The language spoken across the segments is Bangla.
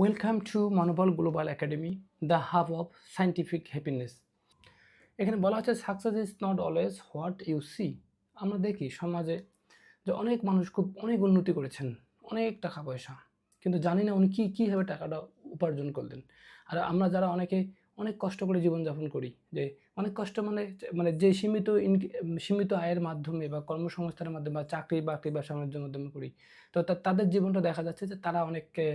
Welcome to Monobol global academy the hub of scientific happiness এখানে বলা হচ্ছে success is not always what you see আমরা দেখি সমাজে যে অনেক মানুষ খুব অনেক উন্নতি করেছেন, অনেক টাকা পয়সা, কিন্তু জানি না উনি কী, কীভাবে টাকাটা উপার্জন করলেন। আর আমরা যারা অনেকে অনেক কষ্ট করে জীবনযাপন করি। যে অনেক কষ্ট মানে মানে যে সীমিত সীমিত আয়ের মাধ্যমে বা কর্মসংস্থানের মাধ্যমে বা চাকরি বাকরি ব্যবসা বাণিজ্যের মাধ্যমে করি। তো তাদের জীবনটা দেখা যাচ্ছে যে তারা অনেককে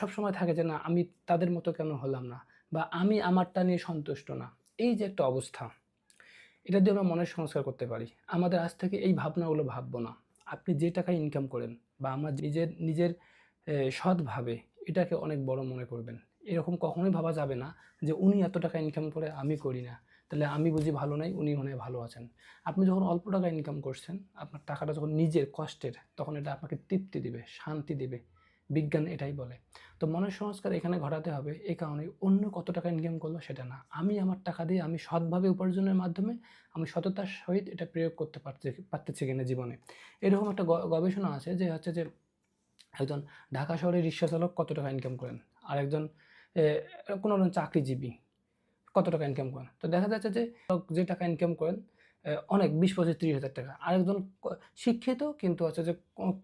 সবসময় থাকে যে না, আমি তাদের মতো কেন হলাম না? বা আমি আমারটা নিয়ে সন্তুষ্ট না। এই যে একটা অবস্থা, এটা দিয়ে আমরা মনের সংস্কার করতে পারি। আমাদের আজ থেকে এই ভাবনাগুলো ভাববো না। আপনি যে টাকা ইনকাম করেন বা আমরা নিজের নিজের সৎভাবে এটাকে অনেক বড় মনে করবেন। এরকম কখনোই ভাবা যাবে না যে উনি এত টাকা ইনকাম করে আমি করি না। তাহলে আমি বুঝি ভালো নাই, উনি মনে ভালো আছেন। আপনি যখন অল্প টাকা ইনকাম করছেন, আপনার টাকাটা যখন নিজের কষ্টের, তখন এটা আপনাকে তৃপ্তি দিবে, শান্তি দিবে। বিজ্ঞান এটাই বলে। তো মনের সংস্কার এখানে ঘটাতে হবে, এ কারণে অন্য কত টাকা ইনকাম করল সেটা না। আমি আমার টাকা দিয়ে আমি সৎভাবে উপার্জনের মাধ্যমে আমি সততার সহিত এটা প্রয়োগ করতে পারছি পারতেছি কিনা জীবনে। এরকম একটা গবেষণা আছে যে হচ্ছে যে একজন ঢাকা শহরে রিক্সা চালক কত টাকা ইনকাম করেন? আর একজন কোনো একজন চাকরিজীবী, কত টাকা ইনকাম করেন? তো দেখা যাচ্ছে যে যে টাকা ইনকাম করেন অনেক, বিশ পঁচিশ, ত্রিশ হাজার টাকা। আরেকজন শিক্ষিত কিন্তু হচ্ছে যে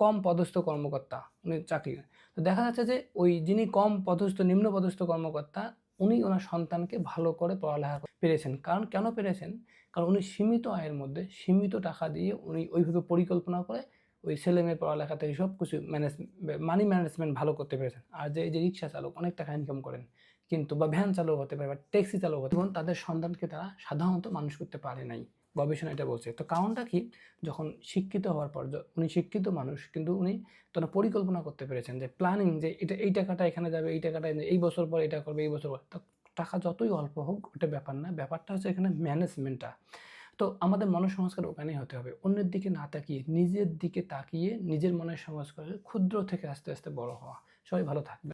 কম পদস্থ কর্মকর্তা, উনি চাকরি তো দেখা যাচ্ছে যে ওই যিনি কম পদস্থ, নিম্ন পদস্থ কর্মকর্তা, উনি ওনার সন্তানকে ভালো করে পড়ালেখা পেরেছেন। কারণ কেন পেরেছেন? কারণ উনি সীমিত আয়ের মধ্যে সীমিত টাকা দিয়ে উনি ওইভাবে পরিকল্পনা করে ওই ছেলে মেয়ের পড়ালেখা থেকে সব কিছু ম্যানেজ মানি ম্যানেজমেন্ট ভালো করতে পেরেছেন। আর যে, এই যে রিক্সা চালক, অনেক টাকা ইনকাম করেন, কিন্তু বা ভ্যান চালক হতে পারে বা ট্যাক্সি চালক হতে পারে তাদের সন্তানকে তারা সাধারণত মানুষ করতে পারে নাই। গবেষণা এটা বলছে। তো কারণটা কি? যখন শিক্ষিত হওয়ার পর উনি শিক্ষিত মানুষ, কিন্তু উনি তখন পরিকল্পনা করতে পেরেছেন যে প্ল্যানিং যে এটা, এই টাকাটা এখানে যাবে, এই টাকাটা এই বছর পর এটা করবে, এই বছর পর টাকা যতই অল্প হোক, ওটা ব্যাপার না। ব্যাপারটা হচ্ছে এখানে ম্যানেজমেন্টটা তো আমাদের মনসংস্কার ওখানেই হতে হবে। অন্যের দিকে না তাকিয়ে, নিজের দিকে তাকিয়ে নিজের মনের সংস্কার ক্ষুদ্র থেকে আস্তে আস্তে বড় হওয়া। সবাই ভালো থাকবে